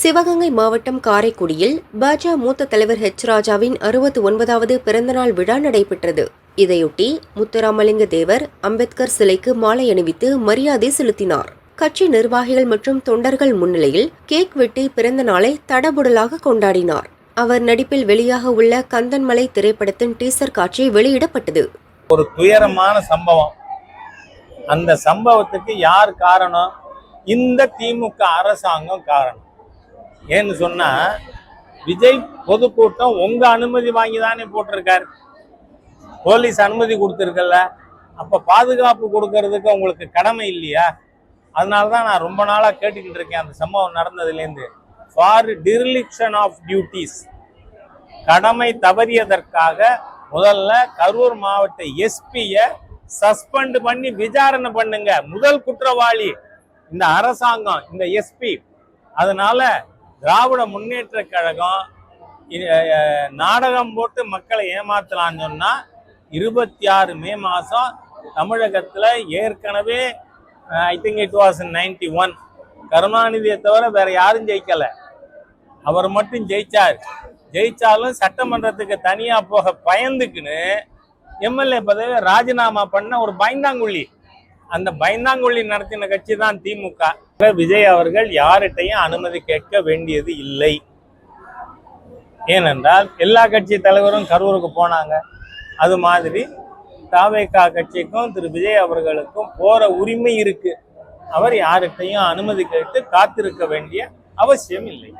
சிவகங்கை மாவட்டம் காரைக்குடியில் பாஜ மூத்த தலைவர் ஹெச் ராஜாவின் அறுபத்தி ஒன்பதாவது பிறந்தநாள் விழா நடைபெற்றது. இதையொட்டி முத்துராமலிங்க தேவர் அம்பேத்கர் சிலைக்கு மாலை அணிவித்து மரியாதை செலுத்தினார். கட்சி நிர்வாகிகள் மற்றும் தொண்டர்கள் முன்னிலையில் கேக் வெட்டி பிறந்த நாளை தடபுடலாக கொண்டாடினார். அவர் நடிப்பில் வெளியாக உள்ள கந்தன்மலை திரைப்படத்தின் டீசர் காட்சி வெளியிடப்பட்டது. ஒரு துயரமான சம்பவம். அந்த சம்பவத்துக்கு யார் காரணம்? இந்த திமுக அரசாங்கம் காரணம். ஏன்னு சொன்னா விஜய் பொதுக்கூட்டம் உங்க அனுமதி வாங்கி தானே போட்டிருக்காரு. போலீஸ் அனுமதி கொடுத்துருக்கல அப்ப பாதுகாப்பு கொடுக்கறதுக்கு உங்களுக்கு கடமை இல்லையா? அதனால தான் நான் ரொம்ப நாளா கேட்டுக்கிட்டு இருக்கேன். அந்த சம்பவம் நடந்ததுலேருந்து. ஃபார் டிரிலிக்ஷன் ஆஃப் டியூட்டிஸ் கடமை தவறியதற்காக முதல்ல கரூர் மாவட்ட எஸ்பிய சஸ்பெண்ட் பண்ணி விசாரணை பண்ணுங்க. முதல் குற்றவாளி இந்த அரசாங்கம் இந்த எஸ்பி. அதனால திராவிட முன்னேற்ற கழகம் நாடகம் போட்டு மக்களை ஏமாத்தலான்னு சொன்னால் இருபத்தி ஆறு மே மாதம் தமிழகத்தில் ஏற்கனவே I think it was ninety one கருணாநிதியை தவிர வேற யாரும் ஜெயிக்கலை. அவர் மட்டும் ஜெயிச்சார். ஜெயிச்சாலும் சட்டமன்றத்துக்கு தனியாக போக பயந்துக்குன்னு எம்எல்ஏ பதவியை ராஜினாமா பண்ண ஒரு பயந்தாங்குள்ளி அந்த பயந்தாங்குள்ளி நடத்தின கட்சி தான் திமுக. விஜய் அவர்கள் யார்கிட்டையும் அனுமதி கேட்க வேண்டியது இல்லை. ஏனென்றால் எல்லா கட்சி தலைவரும் கரூருக்கு போனாங்க. அது மாதிரி தாவேக்கா கட்சிக்கும் திரு விஜய் அவர்களுக்கும் போற உரிமை இருக்கு. அவர் யார்கிட்டையும் அனுமதி கேட்டு காத்திருக்க வேண்டிய அவசியம் இல்லை.